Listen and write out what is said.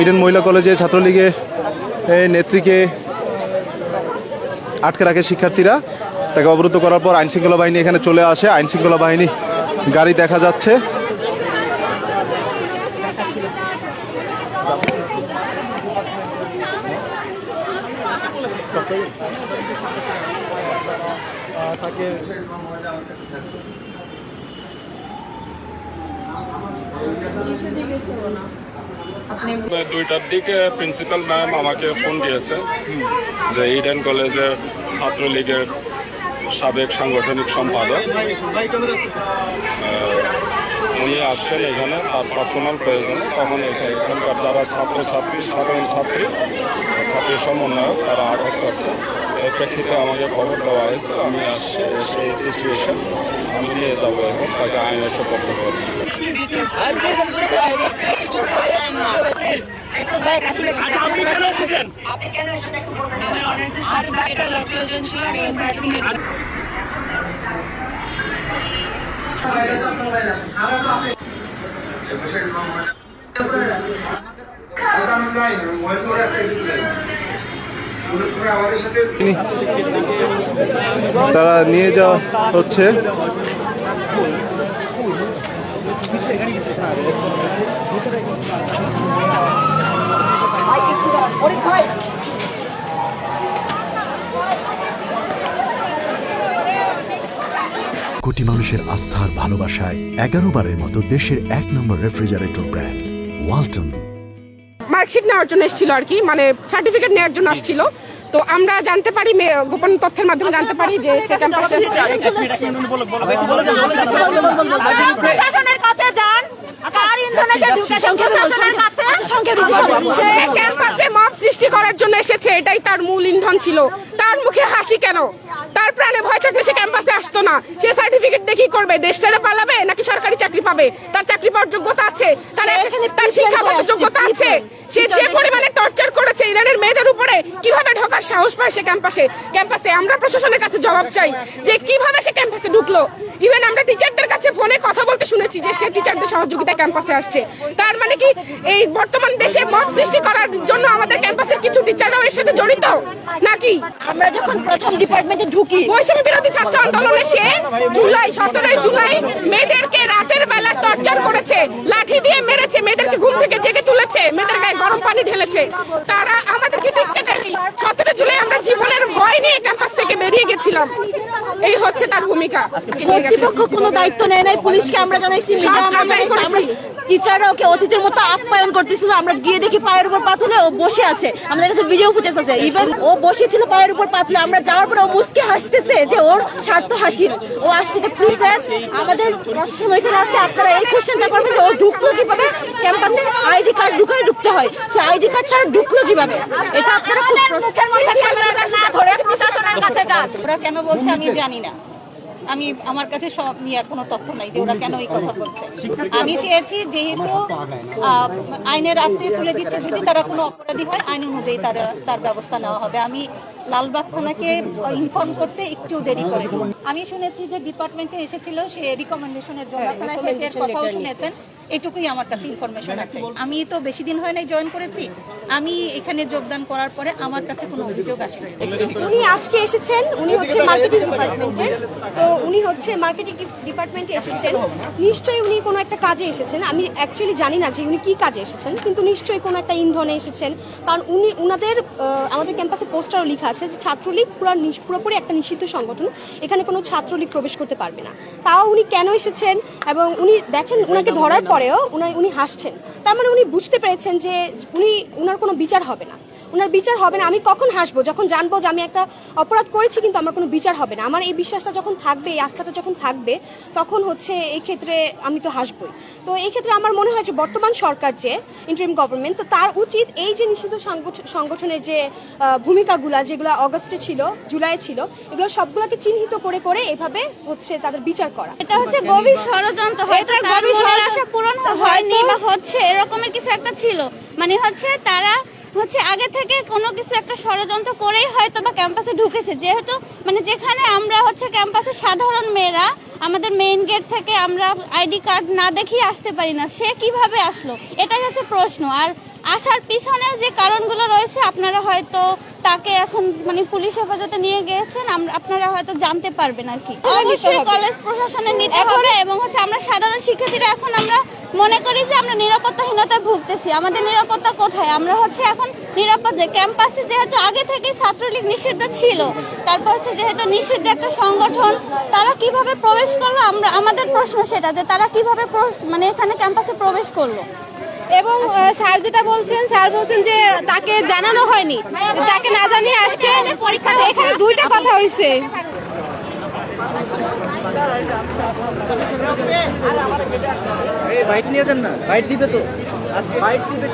Eden মহিলা কলেজে ছাত্রলীগে নেত্রীকে আটকে রাখে শিক্ষার্থীরা। তাকে অবরুদ্ধ করার পর আইনশৃঙ্খলা বাহিনী এখানে চলে আসে। আইনশৃঙ্খলা বাহিনী গাড়ি দেখা যাচ্ছে। দুইটার দিকে প্রিন্সিপাল ম্যাম আমাকে ফোন দিয়েছে যে ইডেন কলেজে ছাত্রলীগের সাবেক সাংগঠনিক সম্পাদক। উনি আসছেন এখানে তার পার্সোনাল প্রয়োজনে। তখন এখা- এখানকার যারা ছাত্রছাত্রী সাধারণ ছাত্রী ছাত্রী সমন্বয়ক তারা আটক করছে। এর প্রেক্ষিতে আমাকে খবর দেওয়া হয়েছে আমি আসছি এসে এই সিচুয়েশন আমি নিয়ে যাব এখন তাকে আইনের সপক্ষ করব প্রয়োজন ছিল তারা নিয়ে যাওয়া হচ্ছে। কোটি মানুষের আস্থার ভালোবাসায় এগারো বারের মতো দেশের এক নম্বর রেফ্রিজারেটর ব্র্যান্ড ওয়ালটন মার্কশিট নেওয়ার জন্য এসেছিল আর কি মানে সার্টিফিকেট নেওয়ার জন্য আসছিল তো আমরা জানতে পারি গোপন তথ্যের মাধ্যমে জানতে পারি যে সে ক্যাম্পাসে প্রশাসনের কাছে যান প্রশাসনের কাছে সে ক্যাম্পাসে মব সৃষ্টি করার জন্য এসেছে এটাই তার মূল ইন্ধন ছিল। তার মুখে হাসি কেন? তার প্রাণে ভয় থাকলে সে ক্যাম্পাসে আসতো না। সে সার্টিফিকেট দেখি করবে? দেশ ছেড়ে পালাবে নাকি সরকারি চাকরি পাবে? তার চাকরি পাওয়ার যোগ্যতা আছে। তার তার শিক্ষাগত যোগ্যতা আছে। সে যে পরিমাণে টর্চার করেছে ইরানের মেয়েদের উপরে কীভাবে ঢোকার সাহস পায় সে ক্যাম্পাসে? ক্যাম্পাসে আমরা প্রশাসনের কাছে জবাব চাই যে কীভাবে সে ক্যাম্পাসে ঢুকলো? ইভেন আমরা টিচারদের কাছে ফোনে কথা বলতে শুনেছি যে সে টিচারদের সহযোগিতা ক্যাম্পাসে আসছে। তার মানে কি এই বর্তমান দেশে মব সৃষ্টি করার জন্য আমাদের ক্যাম্পাসের কিছু টিচাররাও এর সাথে জড়িত? নাকি? আমরা যখন প্রথম ডিপার্টমেন্টে ঢুকি বৈষম্য বিরোধী ছাত্র আন্দোলনে সে জুলাই সতেরোই জুলাই মেয়েদেরকে রাতের বেলা টর্চার করেছে লাঠি দিয়ে মেরেছে মেয়েদেরকে ঘুম থেকে জেগে তুলেছে মেয়েদের গায়ে গরম পানি ঢেলেছে। তারা আমাদেরকে দেখতে দেয়নি। সতেরো জুলাই নিয়ে ক্যাম্পাস থেকে বেরিয়ে গেছিলাম। এই হচ্ছে তার ভূমিকা। কর্তৃপক্ষ কোনো দায়িত্ব নেয় নাই পুলিশকে আমরা জানাইছি। টিচাররা ওকে অতীতের মতো আপ্যায়ন করতেছিল আমরা গিয়ে দেখি পায়ের উপর পাথলে ও বসে আছে। আমাদের কাছে ভিডিও ফুটেজ আছে। ইভেন ও বসেছিল পায়ের উপর পাথলে আমরা যাওয়ার পরে ও মুসকে হাসতেছে যে ওর স্বার্থ হাসির। ও আসছে প্রিপেয়ার আমাদের প্রশাসন ওইখানে আসছে আপনারা এই কোশ্চেনটা করবেন যে ও ঢুকলো কীভাবে? ক্যাম্পাসে আইডি কার্ড ঢুকায় ঢুকতে হয়। সে আইডি কার্ড ছাড়া ঢুকলো কীভাবে? এটা আপনারা খুব প্রশাসনের না ধরে প্রশাসনের কাছে যান ওরা কেন বলছে আমি জানি না। আমি আমার কাছে সব নিয়ে কোনো তথ্য নাই যে ওরা কেন এই কথা বলছে। আমি চেয়েছি যেহেতু আইনের আত্মে তুলে দিচ্ছে যদি তারা কোনো অপরাধী হয় আইন অনুযায়ী তার তার ব্যবস্থা নেওয়া হবে। আমি লালবাগ থানাকে ইনফর্ম করতে একটু দেরি করে। আমি শুনেছি যে ডিপার্টমেন্টে এসেছিল সে রিকমেন্ডেশনের জন্য আপনারা কথাও শুনেছেন। এটুকুই আমার কাছে ইনফরমেশন আছে। আমি তো বেশি দিন হয় নাই জয়েন করেছি। আমি এখানে যোগদান করার পরে আমার কাছে কোনো অভিযোগ আসেনি। উনি আজকে এসেছেন, উনি হচ্ছে মার্কেটিং ডিপার্টমেন্টের তো উনি হচ্ছে মার্কেটিং ডিপার্টমেন্টে এসেছেন। নিশ্চয়ই উনি কোনো একটা কাজে এসেছেন। আমি অ্যাকচুয়ালি জানি না যে উনি কি কাজে এসেছেন, কিন্তু নিশ্চয়ই কোনো একটা ইন্ধনে এসেছেন। কারণ উনি, উনাদের আমাদের ক্যাম্পাসে পোস্টারও লেখা আছে যে ছাত্রলীগ পুরো পুরোপুরি একটা নিষিদ্ধ সংগঠন। এখানে কোনো ছাত্রলীগ প্রবেশ করতে পারবে না। তাও উনি কেন এসেছেন এবং উনি দেখেন, উনাকে ধরার পরেও উনি হাসছেন। তার মানে উনি বুঝতে পেরেছেন যে উনি, উনার কোনো বিচার হবে না। ওনার বিচার হবে না আমি কখন হাসবো? যখন জানব যে আমি একটা অপরাধ করেছি কিন্তু আমার কোনো বিচার হবে না। আমার এই বিশ্বাসটা যখন থাকবে এই আস্থাটা যখন থাকবে তখন হচ্ছে এই ক্ষেত্রে আমি তো হাসবই। তো এই ক্ষেত্রে আমার মনে হয় যে বর্তমান সরকার যে ইন্টারিম গভর্নমেন্ট তো তার উচিত এই যে নিষিদ্ধ সংগঠনের যে ভূমিকাগুলা যেগুলো অগস্টে ছিল জুলাই ছিল এগুলো সবগুলোকে চিহ্নিত করে করে এভাবে হচ্ছে তাদের বিচার করা। এটা হচ্ছে গভীর ষড়যন্ত্র হয়তো তার মনের আশা পূরণ হয়নি বা হচ্ছে এরকমের কিছু একটা ছিল। মানে হচ্ছে তারা হচ্ছে আগে থেকে কোনো কিছু একটা ষড়যন্ত্র করেই হয়তো বা ক্যাম্পাসে ঢুকেছে। যেহেতু মানে যেখানে আমরা হচ্ছে ক্যাম্পাসে সাধারণ মেয়েরা, আমাদের মেইন গেট থেকে আমরা আইডি কার্ড না দেখিয়ে আসতে পারি না। সে কীভাবে আসলো? এটাই হচ্ছে প্রশ্ন। আর আসার পিছনে যে কারণগুলো রয়েছে, আপনারা হয়তো তাকে এখন মানে পুলিশ হেফাজতে নিয়ে গিয়েছেন আপনারা হয়তো জানতে পারবেন আর কি। অবশ্যই কলেজ প্রশাসনের নিতে হবে এবং হচ্ছে আমরা সাধারণ শিক্ষার্থীরা এখন আমরা মনে করি যে আমরা নিরাপত্তাহীনতায় ভুগতেছি। আমাদের নিরাপত্তা কোথায়? আমরা হচ্ছে এখন নিরাপদ যে ক্যাম্পাসে যেহেতু আগে থেকেই ছাত্রলীগ নিষিদ্ধ ছিল তারপর হচ্ছে যেহেতু নিষিদ্ধ একটা সংগঠন তারা কীভাবে প্রবেশ করল? আমরা আমাদের প্রশ্ন সেটা যে তারা কীভাবে মানে এখানে ক্যাম্পাসে প্রবেশ করল? এবং স্যার যেটা বলছেন, স্যার বলছেন যে তাকে জানানো হয়নি। তাকে না জানিয়ে আসছে। এখানে দুইটা কথা হয়েছে। বাইক নিয়ে যান না, বাইক দিবে তো। বাইক দিবে